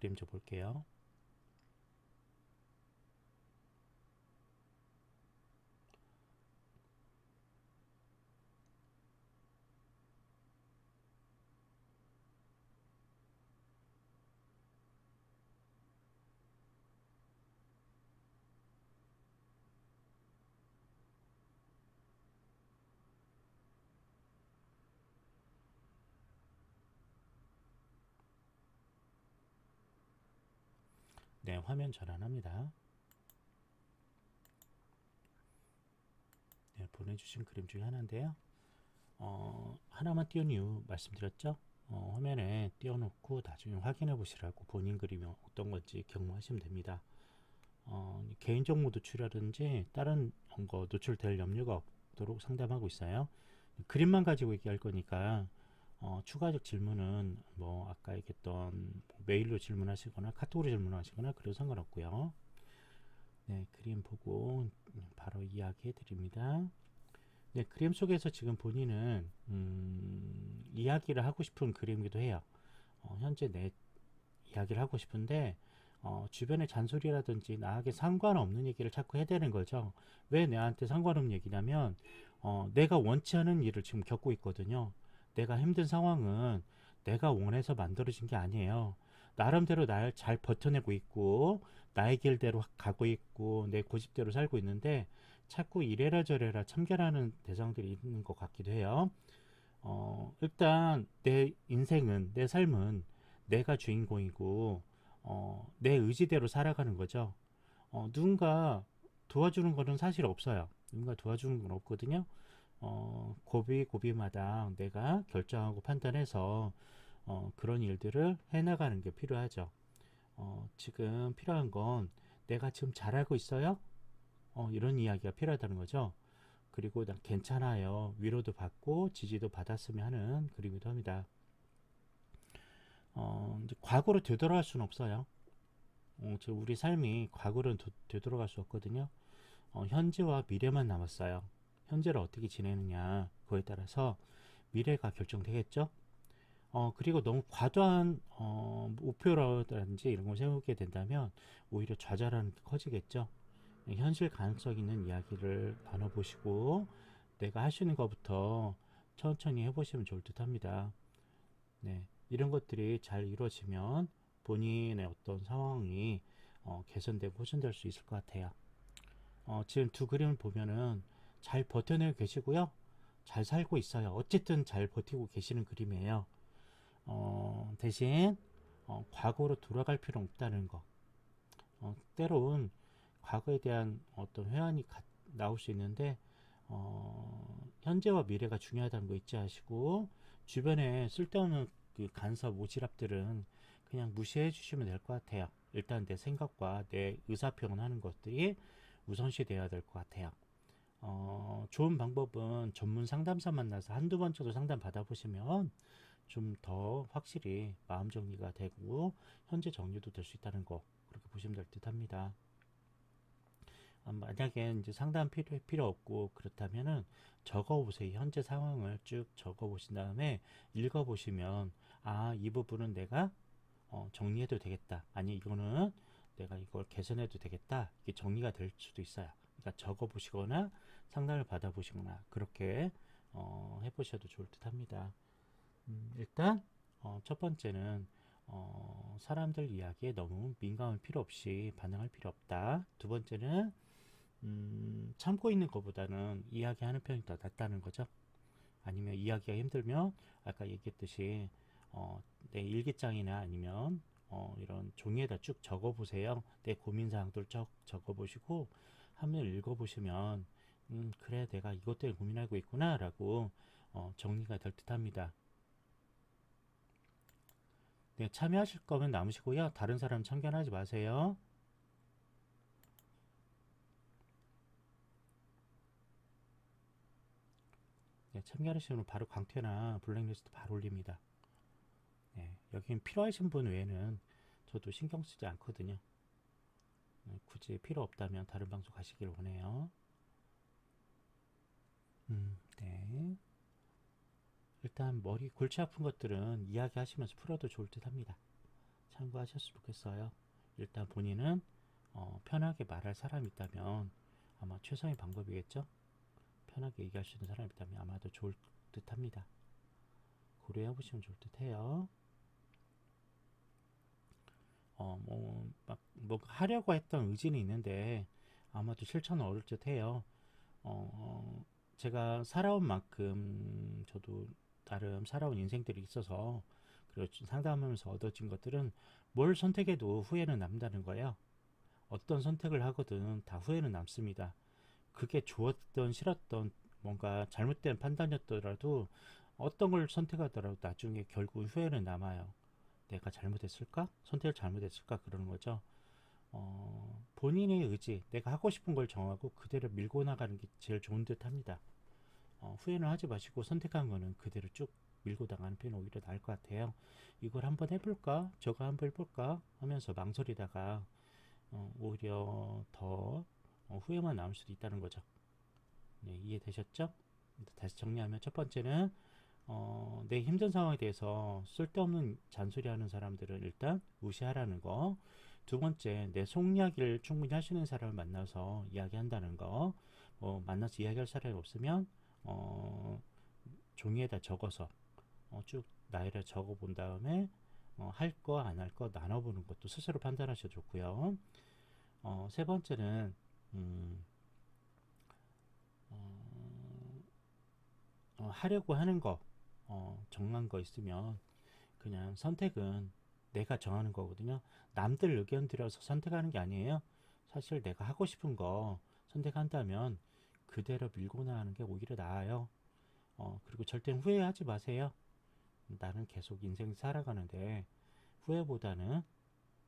그림 좀 볼게요. 네, 화면 전환합니다. 네, 보내주신 그림 중에 하나인데요. 어, 하나만 띄운 이유 말씀드렸죠? 어, 화면에 띄워놓고 나중에 확인해 보시라고 본인 그림이 어떤 건지 경험하시면 됩니다. 어, 개인정보 노출이라든지 다른 거 노출될 염려가 없도록 상담하고 있어요. 그림만 가지고 얘기할 거니까 어, 추가적 질문은 뭐 아까 얘기했던 메일로 질문하시거나 카톡으로 질문하시거나 그래도 상관없고요. 네, 그림 보고 바로 이야기해 드립니다. 네, 그림 속에서 지금 본인은 음, 이야기를 하고 싶은 그림이기도 해요. 어, 현재 내 이야기를 하고 싶은데 어, 주변의 잔소리라든지 나에게 상관없는 얘기를 자꾸 해야 되는 거죠. 왜 내한테 상관없는 얘기냐면 어, 내가 원치 않은 일을 지금 겪고 있거든요. 내가 힘든 상황은 내가 원해서 만들어진 게 아니에요. 나름대로 날 잘 버텨내고 있고 나의 길대로 가고 있고 내 고집대로 살고 있는데 자꾸 이래라 저래라 참견하는 대상들이 있는 것 같기도 해요. 어, 일단 내 인생은 내 삶은 내가 주인공이고 어, 내 의지대로 살아가는 거죠. 어, 누군가 도와주는 거는 사실 없어요. 누군가 도와주는 건 없거든요. 어, 고비 고비마다 내가 결정하고 판단해서 어, 그런 일들을 해나가는 게 필요하죠. 어, 지금 필요한 건 내가 지금 잘하고 있어요? 어, 이런 이야기가 필요하다는 거죠. 그리고 난 괜찮아요. 위로도 받고 지지도 받았으면 하는 그림이기도 합니다. 어, 이제 과거로 되돌아갈 수는 없어요. 어, 우리 삶이 과거로 되돌아갈 수 없거든요. 어, 현재와 미래만 남았어요. 현재를 어떻게 지내느냐 그거에 따라서 미래가 결정되겠죠. 어, 그리고 너무 과도한 어, 목표라든지 이런 걸 세우게 된다면 오히려 좌절하는 게 커지겠죠. 현실 가능성 있는 이야기를 나눠보시고 내가 할 수 있는 것부터 천천히 해보시면 좋을 듯 합니다. 네, 이런 것들이 잘 이루어지면 본인의 어떤 상황이 어, 개선되고 호전될 수 있을 것 같아요. 어, 지금 두 그림을 보면은 잘 버텨내고 계시고요. 잘 살고 있어요. 어쨌든 잘 버티고 계시는 그림이에요. 어, 대신 어, 과거로 돌아갈 필요 없다는 거. 어, 때론 과거에 대한 어떤 회한이 가, 나올 수 있는데 어, 현재와 미래가 중요하다는 거 잊지 마시고 주변에 쓸데없는 그 간섭 오지랖들은 그냥 무시해 주시면 될 것 같아요. 일단 내 생각과 내 의사표현하는 것들이 우선시 되어야 될 것 같아요. 어, 좋은 방법은 전문 상담사 만나서 한두 번 정도 상담 받아보시면 좀 더 확실히 마음 정리가 되고 현재 정리도 될 수 있다는 거 그렇게 보시면 될 듯 합니다. 아, 만약에 이제 상담 필요, 필요 없고 그렇다면은 적어보세요. 현재 상황을 쭉 적어보신 다음에 읽어보시면 아, 이 부분은 내가 어, 정리해도 되겠다. 아니, 이거는 내가 이걸 개선해도 되겠다. 이게 정리가 될 수도 있어요. 그러니까 적어 보시거나 상담을 받아 보시거나 그렇게 어, 해보셔도 좋을 듯 합니다. 음, 일단 어, 첫 번째는 어, 사람들 이야기에 너무 민감할 필요 없이 반응할 필요 없다. 두 번째는 음, 참고 있는 것보다는 이야기하는 편이 더 낫다는 거죠. 아니면 이야기가 힘들면 아까 얘기했듯이 어, 내 일기장이나 아니면 어, 이런 종이에다 쭉 적어보세요. 내 고민사항들 쭉 적어보시고 한번 읽어보시면 음, 그래 내가 이것 때문에 고민하고 있구나 라고 어, 정리가 될 듯 합니다. 네, 참여하실 거면 남으시고요. 다른 사람 참견하지 마세요. 네, 참여하시면 바로 강퇴나 블랙리스트 바로 올립니다. 네, 여긴 필요하신 분 외에는 저도 신경 쓰지 않거든요. 네, 굳이 필요 없다면 다른 방송 가시길 원해요. 음, 네. 일단 머리 골치 아픈 것들은 이야기하시면서 풀어도 좋을 듯 합니다. 참고하셨으면 좋겠어요. 일단 본인은 어, 편하게 말할 사람이 있다면 아마 최선의 방법이겠죠. 편하게 얘기할 수 있는 사람이 있다면 아마도 좋을 듯 합니다. 고려해 보시면 좋을 듯 해요. 어, 뭐, 막, 뭐, 하려고 했던 의지는 있는데, 아마도 실천은 어려울 듯 해요. 어, 제가 살아온 만큼, 저도 나름 살아온 인생들이 있어서, 그리고 상담하면서 얻어진 것들은 뭘 선택해도 후회는 남다는 거예요. 어떤 선택을 하거든 다 후회는 남습니다. 그게 좋았던 싫었던 뭔가 잘못된 판단이었더라도 어떤 걸 선택하더라도 나중에 결국 후회는 남아요. 내가 잘못했을까? 선택을 잘못했을까? 그러는 거죠. 어, 본인의 의지, 내가 하고 싶은 걸 정하고 그대로 밀고 나가는 게 제일 좋은 듯 합니다. 어, 후회는 하지 마시고 선택한 거는 그대로 쭉 밀고 나가는 편이 오히려 나을 것 같아요. 이걸 한번 해볼까? 저거 한번 해볼까? 하면서 망설이다가 어, 오히려 더 어, 후회만 남을 수도 있다는 거죠. 네, 이해되셨죠? 다시 정리하면 첫 번째는 어, 내 힘든 상황에 대해서 쓸데없는 잔소리하는 사람들은 일단 무시하라는 거. 두 번째, 내 속 이야기를 충분히 하시는 사람을 만나서 이야기한다는 거. 뭐 만나서 이야기할 사람이 없으면 어, 종이에다 적어서 어, 쭉 나열해 적어 본 다음에 어, 할 거 안 할 거 나눠보는 것도 스스로 판단하셔도 좋고요. 어, 세 번째는 음, 어, 어, 하려고 하는 거 어, 정한 거 있으면 그냥 선택은 내가 정하는 거거든요. 남들 의견 들여서 선택하는 게 아니에요. 사실 내가 하고 싶은 거 선택한다면 그대로 밀고 나가는 게 오히려 나아요. 어, 그리고 절대 후회하지 마세요. 나는 계속 인생 살아가는데 후회보다는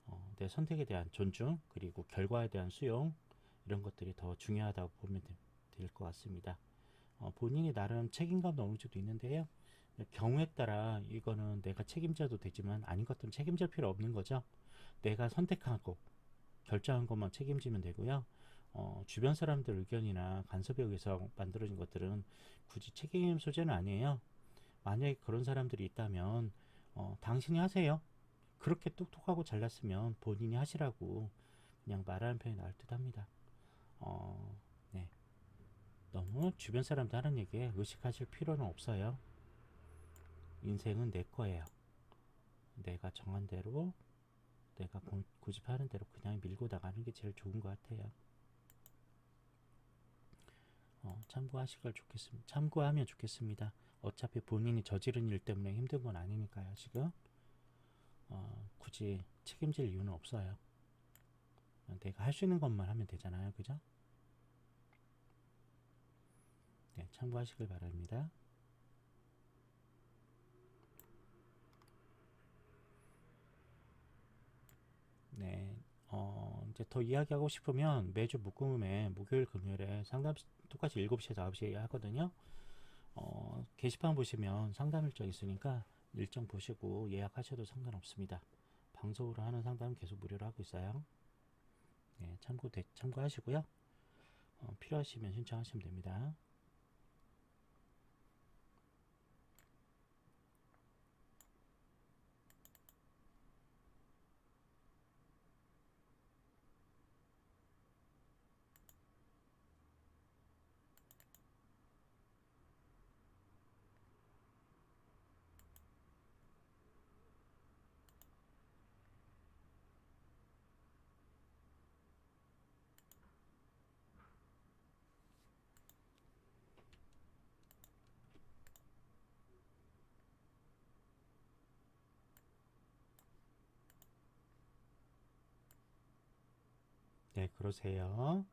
어, 내 선택에 대한 존중 그리고 결과에 대한 수용 이런 것들이 더 중요하다고 보면 될 것 같습니다. 어, 본인이 나름 책임감도 어느 정도 있는데요. 경우에 따라 이거는 내가 책임져도 되지만 아닌 것들은 책임질 필요 없는 거죠. 내가 선택하고 결정한 것만 책임지면 되고요. 어, 주변 사람들 의견이나 간섭에 의해서 만들어진 것들은 굳이 책임 소재는 아니에요. 만약에 그런 사람들이 있다면 어, 당신이 하세요. 그렇게 똑똑하고 잘났으면 본인이 하시라고 그냥 말하는 편이 나을 듯 합니다. 어, 네. 너무 주변 사람들 하는 얘기에 의식하실 필요는 없어요. 인생은 내 거예요. 내가 정한 대로, 내가 고, 고집하는 대로 그냥 밀고 나가는 게 제일 좋은 것 같아요. 어, 참고하시길 좋겠습니다. 참고하면 좋겠습니다. 어차피 본인이 저지른 일 때문에 힘든 건 아니니까요, 지금. 어, 굳이 책임질 이유는 없어요. 내가 할 수 있는 것만 하면 되잖아요, 그죠? 네, 참고하시길 바랍니다. 네, 어, 이제 더 이야기하고 싶으면 매주 목금에 목요일 금요일에 상담 똑같이 7시에서 9시에 하거든요. 어, 게시판 보시면 상담 일정 있으니까 일정 보시고 예약하셔도 상관없습니다. 방송으로 하는 상담은 계속 무료로 하고 있어요. 네, 참고 참고하시고요. 어, 필요하시면 신청하시면 됩니다. 네, 그러세요.